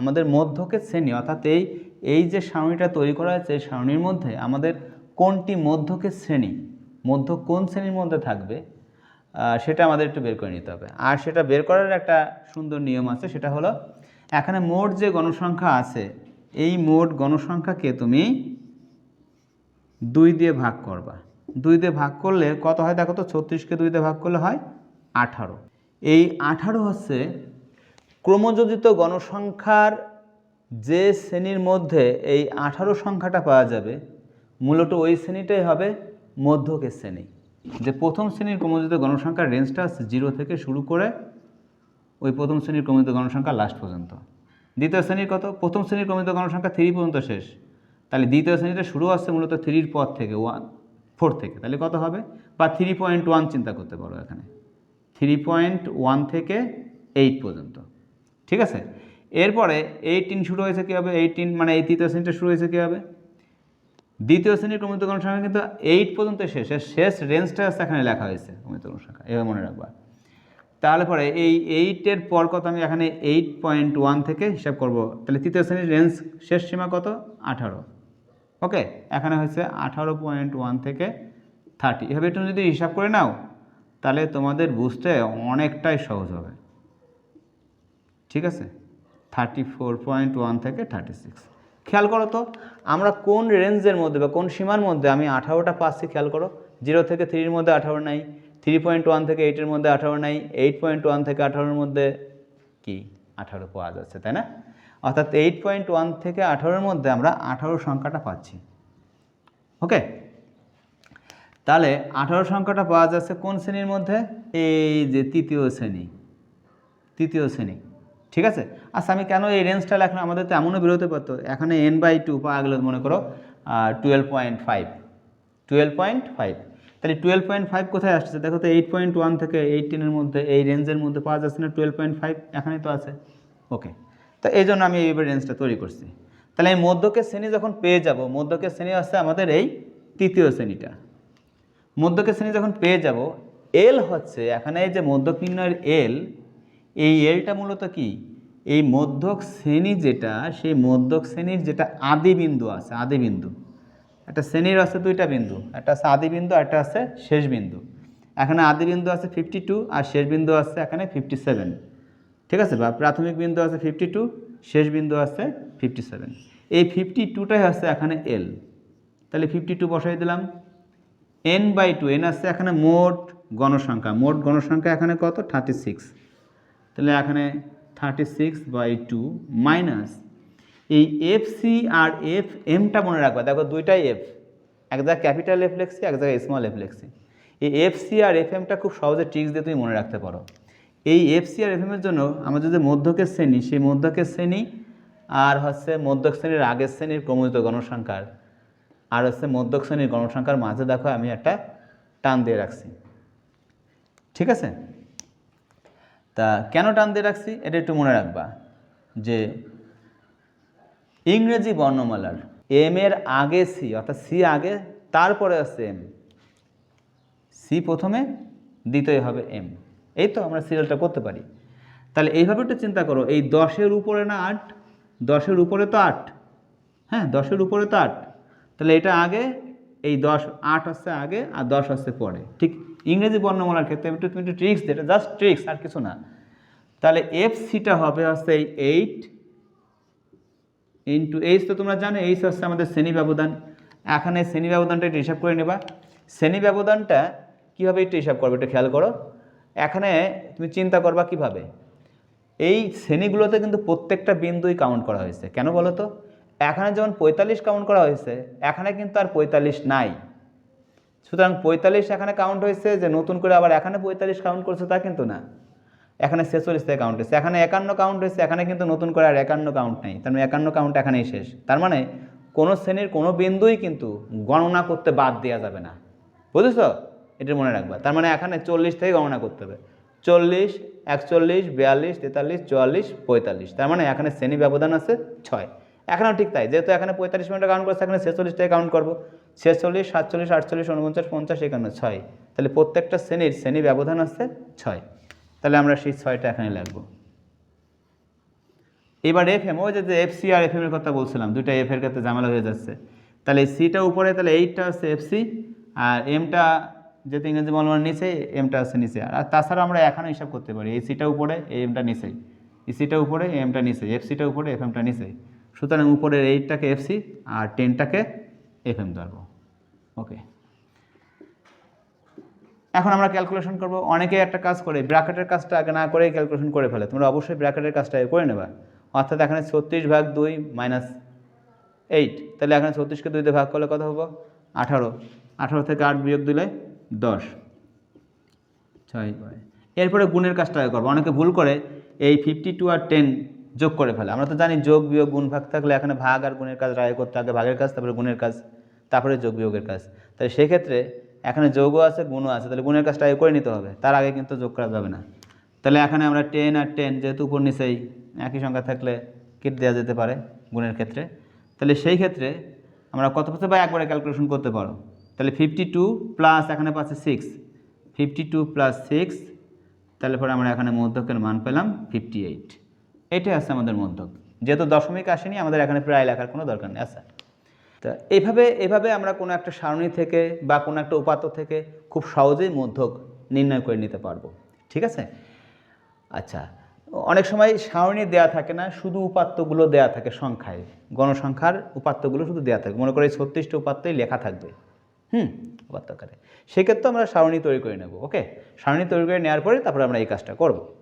আমাদের মধ্যকের শ্রেণি, অর্থাৎ এই এই যে সারণীটা তৈরি করা হয়েছে এই সারণীর মধ্যে আমাদের কোনটি মধ্যকের শ্রেণি, মধ্য কোন শ্রেণির মধ্যে থাকবে সেটা আমাদের একটু বের করে নিতে হবে। আর সেটা বের করার একটা সুন্দর নিয়ম আছে, সেটা হলো এখানে মোট যে গণসংখ্যা আছে, এই মোট গণসংখ্যাকে তুমি দুই দিয়ে ভাগ করবা। দুই দিয়ে ভাগ করলে কত হয় দেখো তো? ছত্রিশকে দুই দিয়ে ভাগ করলে হয় আঠারো। এই আঠারো হচ্ছে ক্রমযোজিত গণসংখ্যার যে শ্রেণির মধ্যে এই আঠারো সংখ্যাটা পাওয়া যাবে, মূলত ওই শ্রেণীটাই হবে মধ্যকের শ্রেণি। যে প্রথম শ্রেণির ক্রমযোজিত গণসংখ্যার রেঞ্জটা আছে জিরো থেকে শুরু করে ওই প্রথম শ্রেণির ক্রমিত গণসংখ্যা লাস্ট পর্যন্ত। দ্বিতীয় শ্রেণির কত? প্রথম শ্রেণির ক্রমিত গণসংখ্যা থ্রি পর্যন্ত শেষ। তাহলে দ্বিতীয় শ্রেণীটা শুরু আসছে মূলত থ্রির পর থেকে ওয়ান ফোর থেকে। তাহলে কত হবে? বা থ্রি পয়েন্ট ওয়ান চিন্তা করতে পারো এখানে। থ্রি পয়েন্ট ওয়ান থেকে এইট পর্যন্ত। ঠিক আছে? এরপরে এইটিন শুরু হয়েছে কীভাবে? এইটিন মানে এই তৃতীয় শ্রেণীটা শুরু হয়েছে কীভাবে? দ্বিতীয় শ্রেণির ক্রমিত গণসংখ্যা কিন্তু এইট পর্যন্ত শেষ। শেষ রেঞ্জটা আছে এখানে লেখা হয়েছে ক্রমিত গণসংখ্যা এভাবে মনে রাখবা। তাহলে পরে এই এইটের পর কত আমি এখানে এইট পয়েন্ট ওয়ান থেকে হিসাব করব? তাহলে তৃতীয় শ্রেণির রেঞ্জ শেষ সীমা কত? আঠারো। ওকে? এখানে হয়েছে আঠারো পয়েন্ট ওয়ান থেকে থার্টি এভাবে একটু যদি হিসাব করে নাও, তাহলে তোমাদের বুঝতে অনেকটাই সহজ হবে। ঠিক আছে? থার্টি ফোর পয়েন্ট ওয়ান থেকে থার্টি সিক্স খেয়াল করো তো, আমরা কোন রেঞ্জের মধ্যে বা কোন সীমার মধ্যে আমি আঠারোটা পাচ্ছি খেয়াল করো? জিরো থেকে থ্রির মধ্যে আঠারো নাই থ্রি পয়েন্ট ওয়ান থেকে এইটের মধ্যে আঠারো নাই এইট পয়েন্ট ওয়ান থেকে আঠারোর মধ্যে কি? আঠারো পাওয়া যাচ্ছে, তাই না? অর্থাৎ এইট পয়েন্ট ওয়ান থেকে আঠারোর মধ্যে আমরা আঠারো সংখ্যাটা পাচ্ছি। ওকে? তাহলে আঠারো সংখ্যাটা পাওয়া যাচ্ছে কোন শ্রেণির মধ্যে? এই যে তৃতীয় শ্রেণি। তৃতীয় শ্রেণি। ঠিক আছে? আচ্ছা আমি কেন এই রেঞ্জটা লেখলাম আমাদের তো এমনও বেরোতে পারতো। এখানে এন বাই টু পাওয়া গেলো মনে করো twelve point five twelve point five তাহলে টুয়েলভ পয়েন্ট ফাইভ কোথায় আসছে? দেখো তো এইট পয়েন্ট ওয়ান থেকে এইটিনের মধ্যে, এই রেঞ্জের মধ্যে পাওয়া যাচ্ছে না টুয়েলভ পয়েন্ট ফাইভ এখানে তো আছে। ওকে তো এই জন্য আমি এইবার রেঞ্জটা তৈরি করছি। তাহলে এই মধ্যকের শ্রেণি যখন পেয়ে যাব, মধ্যকের শ্রেণি আসছে আমাদের এই তৃতীয় শ্রেণীটা। মধ্যকের শ্রেণি যখন পেয়ে যাব এল হচ্ছে, এখানে এই যে মধ্যক নির্ণয়ের এল এই এলটা মূলত কি? এই মধ্যক শ্রেণি যেটা, সেই মধ্যক শ্রেণির যেটা আদি বিন্দু আছে, আদি বিন্দু। একটা শ্রেণির আছে দুইটা বিন্দু, একটা আছে আদি বিন্দু, একটা আছে শেষ বিন্দু। এখানে আদি বিন্দু আছে ফিফটি টু আর শেষ বিন্দু আছে এখানে ফিফটি সেভেন ঠিক আছে, বা প্রাথমিক বিন্দু আছে ফিফটি টু শেষ বিন্দু আছে ফিফটি সেভেন এই ফিফটি টুটাই আছে এখানে এল তাহলে ফিফটি টু বসাই দিলাম। এন বাই টু এন আসছে এখানে মোট গণসংখ্যা। মোট গণসংখ্যা এখানে কত? থার্টি সিক্স তাহলে এখানে thirty six by two minus এই এফ সি আর এফ এমটা মনে রাখবা। দেখো দুইটাই এফ এক জায়গায় ক্যাপিটাল এফ লেখছি, এক জায়গায় স্মল এফ লেখছি। এই এফ সি আর এফ এমটা খুব সহজে ট্রিক্স দিয়ে তুমি মনে রাখতে পারো। এই এফ সি আর এফ এমের জন্য আমাদের যদি মধ্যকের শ্রেণি, সেই মধ্যকের শ্রেণি আর হচ্ছে মধ্যক শ্রেণির আগের শ্রেণির ক্রমিত গণসংখ্যার আর হচ্ছে মধ্যক শ্রেণির গণসংখ্যার মাঝে দেখো আমি একটা টান দিয়ে রাখছি। ঠিক আছে? তা কেন টান দিয়ে রাখছি? এটা একটু মনে রাখবা যে ইংরেজি বর্ণমালার এম এর আগে সি অর্থাৎ সি আগে, তারপরে আছে এম সি প্রথমে, দ্বিতীয় হবে এম এই তো আমরা সিরিয়ালটা করতে পারি। তাহলে এইভাবে একটু চিন্তা করো, এই দশের উপরে না আট? দশের উপরে তো আট। হ্যাঁ দশের উপরে তো আট। তাহলে এটা আগে, এই দশ আট হচ্ছে আগে, আর দশ হচ্ছে পরে। ঠিক ইংরেজি বর্ণমালার ক্ষেত্রে একটু তুমি একটু ট্রিক্স এটা জাস্ট ট্রিক্স আর কিছু না। তাহলে এফ সিটা হবে হচ্ছে এই এইট ইন্টু এইচ তো তোমরা জানো এইচ হচ্ছে আমাদের শ্রেণি ব্যবধান। এখানে শ্রেণি ব্যবধানটা একটু হিসাব করে নেবা। শ্রেণি ব্যবধানটা কীভাবে একটু হিসাব করবে একটু খেয়াল করো। এখানে তুমি চিন্তা করবা কীভাবে? এই শ্রেণীগুলোতে কিন্তু প্রত্যেকটা বিন্দুই কাউন্ট করা হয়েছে। কেন বলো তো? এখানে যেমন পঁয়তাল্লিশ কাউন্ট করা হয়েছে, এখানে কিন্তু আর পঁয়তাল্লিশ নাই। সুতরাং পঁয়তাল্লিশ এখানে কাউন্ট হয়েছে যে নতুন করে আবার এখানে পঁয়তাল্লিশ কাউন্ট করছে তা কিন্তু না। এখানে ছেচল্লিশ থেকে কাউন্ট হয়েছে। এখানে একান্ন কাউন্ট হয়েছে, এখানে কিন্তু নতুন করে আর একান্ন কাউন্ট নেই। তার মানে একান্ন কাউন্ট এখানেই শেষ। তার মানে কোনো শ্রেণির কোনো বিন্দুই কিন্তু গণনা করতে বাদ দেওয়া যাবে না। বুঝেছ? এটা মনে রাখবা। তার মানে এখানে চল্লিশ থেকে গণনা করতে হবে। চল্লিশ, একচল্লিশ, বিয়াল্লিশ, তেতাল্লিশ, চুয়াল্লিশ, পঁয়তাল্লিশ। তার মানে এখানে শ্রেণি ব্যবধান আছে ছয়। এখানেও ঠিক তাই, যেহেতু এখানে পঁয়তাল্লিশ মিনিটে কাউন্ট করছে, এখানে ছেচল্লিশ থেকে কাউন্ট করব। ছেচল্লিশ, সাতচল্লিশ, আটচল্লিশ, উনপঞ্চাশ, পঞ্চাশ, একান্ন, ছয়। তাহলে প্রত্যেকটা শ্রেণির, শ্রেণি ব্যবধান আছে ছয়। তাহলে আমরা সেই ছয়টা এখানে লিখব। এবার এফ এম ওই যে এফ সি আর এফ এম এর কথা বলছিলাম, দুইটা এফ এর ক্ষেত্রে ঝামেলা হয়ে যাচ্ছে। তাহলে সিটা উপরে, তাহলে এইটটা হচ্ছে এফ সি আর এমটা যেহেতু ইংরেজি বলবার নিচে এমটা আছে নিচে। আর তাছাড়া আমরা এখানে হিসাব করতে পারি, এই সিটা উপরে এমটা নিচেই এই সিটা উপরে এমটা নিচে। এফ সিটা উপরে এফ এমটা নিচে। সুতরাং উপরের এইটটাকে এফ সি আর টেনটাকে এফ এম ধরবো। ওকে এখন আমরা ক্যালকুলেশন করব। অনেকে একটা কাজ করে ব্র্যাকেটের কাজটা আগে না করেই ক্যালকুলেশন করে ফেলে। তোমরা অবশ্যই ব্র্যাকেটের কাজটা করে নেবা। অর্থাৎ এখানে ছত্রিশ ভাগ দুই মাইনাস এইট তাহলে এখানে ছত্রিশকে দুই দিয়ে ভাগ করলে কত হব? আঠারো। আঠারো থেকে আট বিয়োগ দিলে দশ। ছয় এরপরে গুণের কাজটা করব। অনেকে ভুল করে, এই ফিফটি টু আর টেন যোগ করে ফেলে। আমরা তো জানি যোগ, বিয়োগ, গুণ, ভাগ থাকলে এখানে ভাগ আর গুণের কাজ রায় করতে আগে ভাগের কাজ, তারপরে গুণের কাজ, তারপরে যোগ, বিয়োগের কাজ। তাহলে সেক্ষেত্রে এখানে যোগও আছে, গুণও আছে, তাহলে গুণের কাজটা আগে করে নিতে হবে। তার আগে কিন্তু যোগ করা যাবে না। তাহলে এখানে আমরা টেন আর টেন যেহেতু উপর নিচেই, একই সংখ্যা থাকলে কেটে দেওয়া যেতে পারে গুণের ক্ষেত্রে। তাহলে সেই ক্ষেত্রে আমরা কত পাচ্ছে বা একবারে ক্যালকুলেশন করতে পারো। তাহলে ফিফটি টু প্লাস এখানে পাচ্ছে six fifty two plus six তাহলে পরে আমরা এখানে মধ্যকের মান পেলাম ফিফটি এইট এটাই আছে আমাদের মধ্যক যেহেতু দশমিক আসেনি, আমাদের এখানে প্রায় লেখার কোনো দরকার নেই। আচ্ছা। তা এইভাবে এভাবে আমরা কোনো একটা সারণী থেকে বা কোনো একটা উপাত্ত থেকে খুব সহজেই মধ্যক নির্ণয় করে নিতে পারব। ঠিক আছে? আচ্ছা। অনেক সময় সারণী দেয়া থাকে না, শুধু উপাত্তগুলো দেয়া থাকে সংখ্যায়। গণসংখ্যার উপাত্তগুলো শুধু দেয়া থাকে। মনে করে ছত্রিশটা উপাত্তই লেখা থাকবে। হুম? উপাত্তকারে। সেক্ষেত্রে আমরা সারণী তৈরি করে নেব, ওকে? সারণী তৈরি করে নেওয়ার পরে তারপরে আমরা এই কাজটা করব।